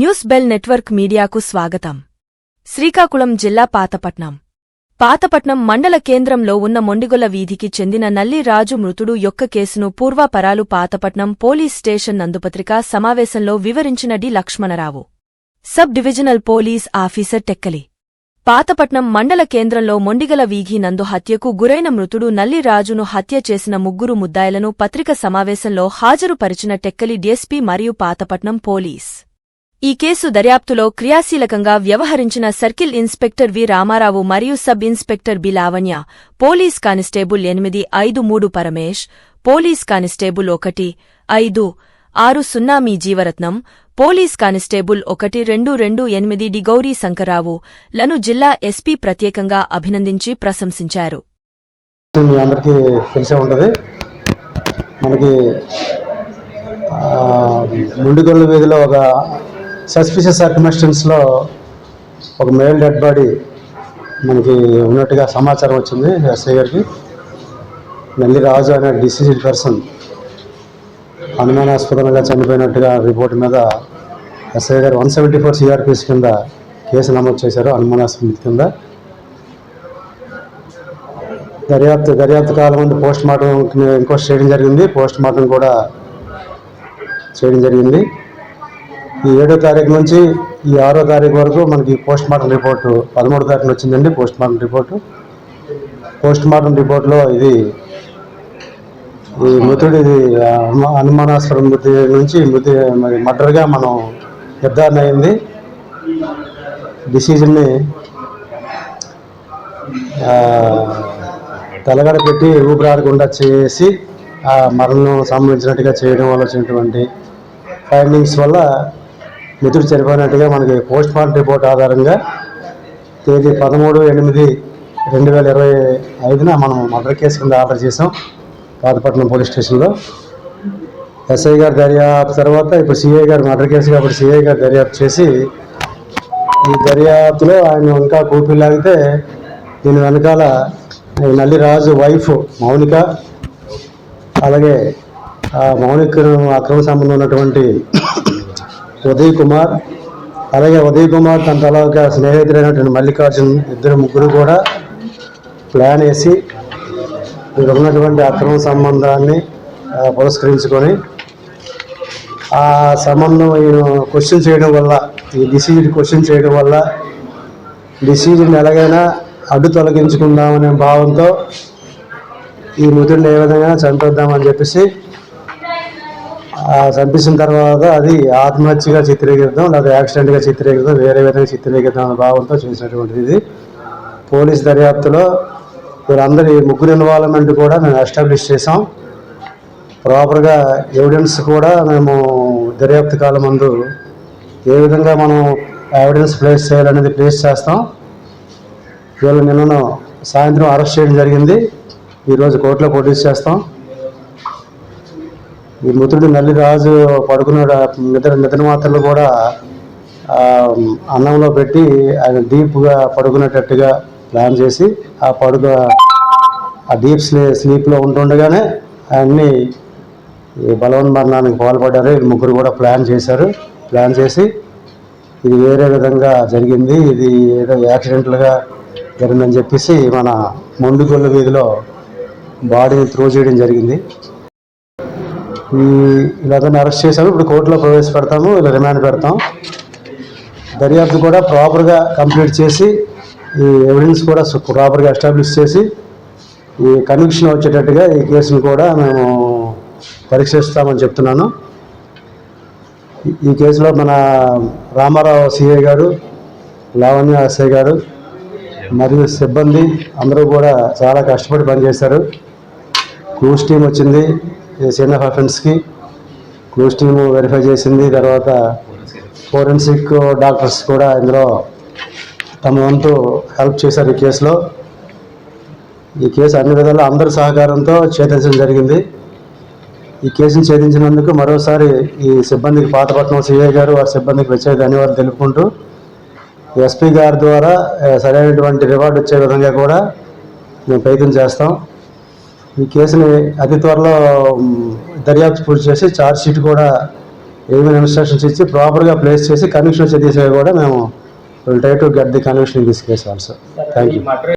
News bell network మీడియాకు స్వాగతం. శ్రీకాకుళం జిల్లా పాతపట్నం. పాతపట్నం మండల కేంద్రంలో ఉన్న మొండిగొల్ల వీధికి చెందిన నల్లిరాజు మృతుడు యొక్క కేసును పూర్వాపరాలు పాతపట్నం పోలీస్ స్టేషన్ నందుపత్రికా సమావేశంలో వివరించిన D Lakshmanarao. Sub divisional police officer Tekkali. Pathapatnam మండల కేంద్రంలో మొండిగల వీఘి నందు హత్యకు గురైన మృతుడు నల్లిరాజును హత్య చేసిన ముగ్గురు ముద్దాయిలను పత్రిక సమావేశంలో హాజరుపరిచిన టెక్కలి డీఎస్పీ మరియు పాతపట్నం పోలీస్. ఈ కేసు దర్యాప్తులో క్రియాశీలకంగా వ్యవహరించిన సర్కిల్ ఇన్స్పెక్టర్ వి రామారావు మరియు sub inspector B Lavanya police constable ఎనిమిది ఐదు మూడు పరమేష్ పోలీస్ కానిస్టేబుల్ ఒకటి ఐదు ఆరు సున్నా మీ జీవరత్నం పోలీస్ కానిస్టేబుల్ ఒకటి రెండు రెండు ఎనిమిది డి గౌరీ లను జిల్లా ఎస్పీ ప్రత్యేకంగా అభినందించి ప్రశంసించారు. మనకి వీధిలో ఒక సస్పిషియస్ సర్కమిస్టెన్స్లో ఒక మేల్ డెడ్ బాడీ మనకి ఉన్నట్టుగా సమాచారం వచ్చింది ఎస్ఐ గారికి. నల్లి రాజు అనే డిసీజ్డ్ పర్సన్ అనుమానాస్పదంగా చనిపోయినట్టుగా రిపోర్ట్ మీద ఎస్ఐ గారు వన్ సెవెంటీ ఫోర్ సిఆర్పిస్ కింద కేసు నమోదు చేశారు అనుమానాస్పద కింద. దర్యాప్తు దర్యాప్తు కాలం ముందు పోస్ట్ మార్టం ఇంకో చేయడం జరిగింది. పోస్ట్ మార్టం కూడా చేయడం జరిగింది. ఈ ఏడో తారీఖు నుంచి ఈ ఆరో తారీఖు వరకు మనకి పోస్ట్ మార్టం రిపోర్టు పదమూడు తారీఖున వచ్చిందండి post mortem report. Post mortem రిపోర్ట్లో ఇది ఈ మృతుడు ఇది అనుమానాస్పద మృతి నుంచి మృతి మరి మర్డర్గా మనం నిర్ధారణ అయింది డిసిజన్ని తలగడ పెట్టి ఊపిరాడకుండా చేసి ఆ మరణం సంబంధించినట్టుగా చేయడం వల్ల వచ్చినటువంటి ఫైండింగ్స్ వల్ల మృతుడు చనిపోయినట్టుగా మనకి పోస్ట్ మార్టం రిపోర్ట్ ఆధారంగా తేదీ పదమూడు ఎనిమిది రెండు వేల ఇరవై ఐదున మనం మర్డర్ కేసు కింద ఆర్డర్ చేసాం పాతపట్నం పోలీస్ స్టేషన్లో. ఎస్ఐ గారు దర్యాప్తు తర్వాత ఇప్పుడు సిఐ గారు మర్డర్ కేసు కాబట్టి సిఐ గారు దర్యాప్తు చేసి ఈ దర్యాప్తులో ఆయన ఇంకా కూపి లాగితే దీని వెనకాల నల్లిరాజు వైఫ్ మౌనిక అలాగే ఆ మౌనిక అక్రమ సంబంధం ఉన్నటువంటి ఉదయ్ కుమార్ అలాగే ఉదయ్ కుమార్ తన తలక స్నేహితుడైనటువంటి మల్లికార్జున్ ఇద్దరు ముగ్గురు కూడా ప్లాన్ వేసి ఇక్కడ ఉన్నటువంటి అక్రమ సంబంధాన్ని పురస్కరించుకొని ఆ సంబంధం ఈయన క్వశ్చన్ చేయడం వల్ల ఈ డిసీజ్ క్వశ్చన్ చేయడం వల్ల డిసీజ్ని ఎలాగైనా అడ్డు తొలగించుకుందామనే భావంతో ఈ మృతుడిని ఏ విధంగా చంపేద్దామని చెప్పేసి ఆ తర్వాత అది ఆత్మహత్యగా చిత్రీకరిద్దాం లేదా యాక్సిడెంట్గా చిత్రీకరిద్దాం వేరే విధంగా చిత్రీకరిద్దాం అనే భావంతో చేసినటువంటిది ఇది. పోలీస్ దర్యాప్తులో వీరందరి ముగ్గురు ఇన్వాల్వ్మెంట్ కూడా మేము ఎస్టాబ్లిష్ చేసాం ప్రాపర్గా ఎవిడెన్స్ కూడా మేము దర్యాప్తు కాలం ముందు ఏ విధంగా మనం ఎవిడెన్స్ ప్లేస్ చేయాలనేది ప్లేస్ చేస్తాం. వీళ్ళు నిన్న సాయంత్రం అరెస్ట్ చేయడం జరిగింది. ఈరోజు కోర్టులో ప్రొడ్యూస్ చేస్తాం. ఈ మృతుడు నల్లిరాజు పడుకున్న నిద్ర నిద్ర మాత్రలు కూడా అన్నంలో పెట్టి ఆయన డీప్గా పడుకునేటట్టుగా ప్లాన్ చేసి ఆ పడుక ఆ డీప్ స్లీ స్లీప్లో ఉంటుండగానే ఆయన్ని ఈ బలవన్ మరణానికి పాల్పడ్డారు ముగ్గురు కూడా ప్లాన్ చేశారు. ప్లాన్ చేసి ఇది వేరే విధంగా జరిగింది. ఇది ఏదో యాక్సిడెంట్లుగా జరిగిందని చెప్పేసి మన మొండిగొల్లు వీధిలో బాడీని త్రో చేయడం జరిగింది. ఇలాగని అరెస్ట్ చేశాము ఇప్పుడు కోర్టులో ప్రవేశపెడతాము ఇలా రిమాండ్ పెడతాం. దర్యాప్తు కూడా ప్రాపర్గా కంప్లీట్ చేసి ఈ ఎవిడెన్స్ కూడా ప్రాపర్గా ఎస్టాబ్లిష్ చేసి ఈ కన్విక్షన్ వచ్చేటట్టుగా ఈ కేసును కూడా మేము పరీక్షిస్తామని చెప్తున్నాను. ఈ- కేసులో మన రామారావు సిఐ గారు లావణ్య ఎస్ఐ గారు మరియు సిబ్బంది అందరూ కూడా చాలా కష్టపడి పనిచేశారు. క్రూస్ టీం వచ్చింది. సీన్ ఆఫ్ అఫెన్స్కి క్లూస్ టీము వెరిఫై చేసింది తర్వాత ఫోరెన్సిక్ డాక్టర్స్ కూడా ఇందులో తమ వంతు హెల్ప్ చేశారు ఈ కేసులో. ఈ కేసు అన్ని విధాలా అందరి సహకారంతో ఛేదించడం జరిగింది. ఈ కేసును ఛేదించినందుకు మరోసారి ఈ సిబ్బందికి పాతపట్నం సిఐ గారు వారి సిబ్బందికి వచ్చే ధన్యవాదాలు తెలుపుకుంటూ ఎస్పీ గారి ద్వారా సరైనటువంటి రివార్డు వచ్చే విధంగా కూడా మేము ప్రయత్నం చేస్తాం. ఈ కేసుని అతి త్వరలో దర్యాప్తు పూర్తి చేసి ఛార్జ్ షీట్ కూడా ఏమైనా ఇన్స్ట్రక్షన్స్ ఇచ్చి ప్రాపర్గా ప్లేస్ చేసి కన్విక్షన్ తీసేవి కూడా మేము try to get the conviction in this case also thank you